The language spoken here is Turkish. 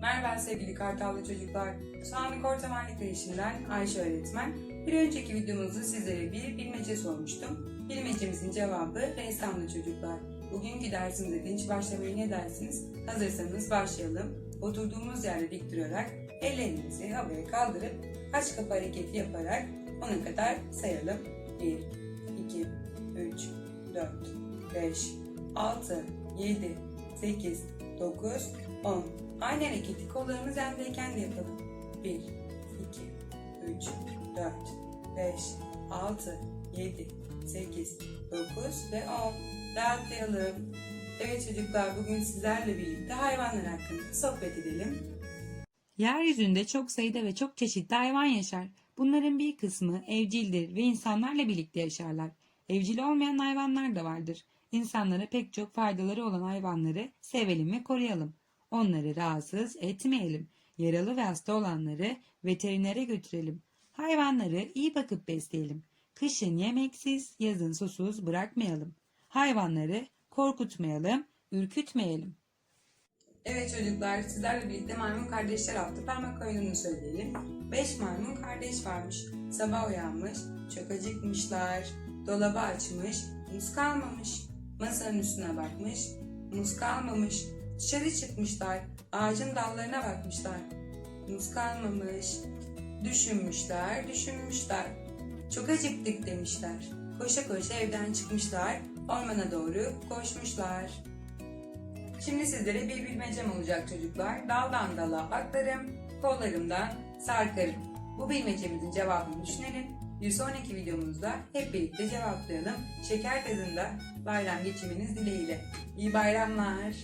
Merhaba sevgili Kartallı çocuklar. Soğanlık Orta Mahalle Kreşi'nden Ayşe öğretmen. Bir önceki videomuzda sizlere bir bilmece sormuştum. Bilmecemizin cevabı ressamlı çocuklar. Bugünkü dersimize dinç başlamayı ne dersiniz? Hazırsanız başlayalım. Oturduğumuz yerde dik durarak ellerimizi havaya kaldırıp aç kapı hareketi yaparak ona kadar sayalım. 1, 2, 3, 4, 5, 6, 7, 8, 9, 10. Aynı hareketi kollarımız yandayken de yapalım. 1, 2, 3, 4, 5, 6, 7, 8, 9 ve 10. Rahatlayalım. Evet çocuklar bugün sizlerle birlikte hayvanlar hakkında sohbet edelim. Yeryüzünde çok sayıda ve çok çeşitli hayvan yaşar. Bunların bir kısmı evcildir ve insanlarla birlikte yaşarlar. Evcil olmayan hayvanlar da vardır. İnsanlara pek çok faydaları olan hayvanları sevelim ve koruyalım. Onları rahatsız etmeyelim. Yaralı ve hasta olanları veterinere götürelim. Hayvanları iyi bakıp besleyelim. Kışın yemeksiz, yazın susuz bırakmayalım. Hayvanları korkutmayalım, ürkütmeyelim. Evet çocuklar sizlerle birlikte maymun kardeşler adlı parmak oyununu söyleyelim. Beş maymun kardeş varmış. Sabah uyanmış, çok acıkmışlar. Dolabı açmış, muz kalmamış. Masanın üstüne bakmış, muz kalmamış. Dışarı çıkmışlar, ağacın dallarına bakmışlar. Muz kalmamış. Düşünmüşler, düşünmüşler. Çok acıktık demişler. Koşa koşa evden çıkmışlar, ormana doğru koşmuşlar. Şimdi sizlere bir bilmecem olacak çocuklar. Daldan dala atlarım, kollarımdan sarkarım. Bu bilmecemizin cevabını düşünelim. Bir sonraki videomuzda hep birlikte cevaplayalım. Şeker tadında bayram geçiminiz dileğiyle. İyi bayramlar.